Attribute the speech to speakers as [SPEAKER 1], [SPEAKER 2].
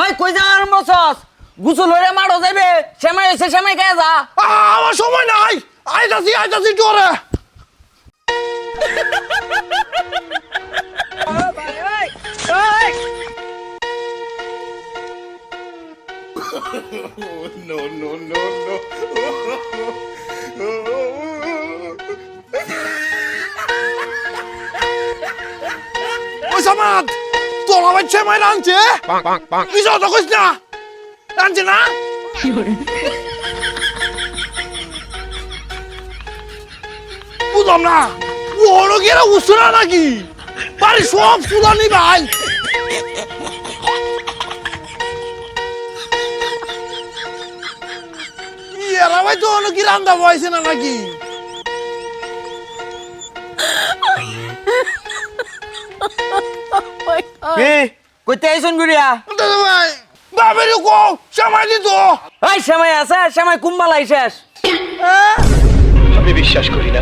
[SPEAKER 1] ওই কই যাওয়ার বসস গুসল হইরে মারো যাইবে। সেমাই হইছে সেমাই খেয়ে যা।
[SPEAKER 2] আমার সময় নাই। আইতাছি আইতাছি জোরে। ওই সামাদ তোর আমার ছেমাই রাঁধছে কিছু তো কইস না। রাঁধছে না? বুঝলাম না। ওরও কি এরা উসরা নাকি? বাড়ি সব সুদানি ভাই। এরা ভাই তো অনেক কি রান্দা বয়সে না নাকি?
[SPEAKER 1] কি কইতে আইছন গুড়িয়া?
[SPEAKER 2] দাদা ভাই বাবের কো সময় দিত
[SPEAKER 1] ওই সেমাই আছে সেমাই কুম্বালাই শেষ।
[SPEAKER 2] হ্যাঁ?
[SPEAKER 3] আমি বিশ্বাস করি না।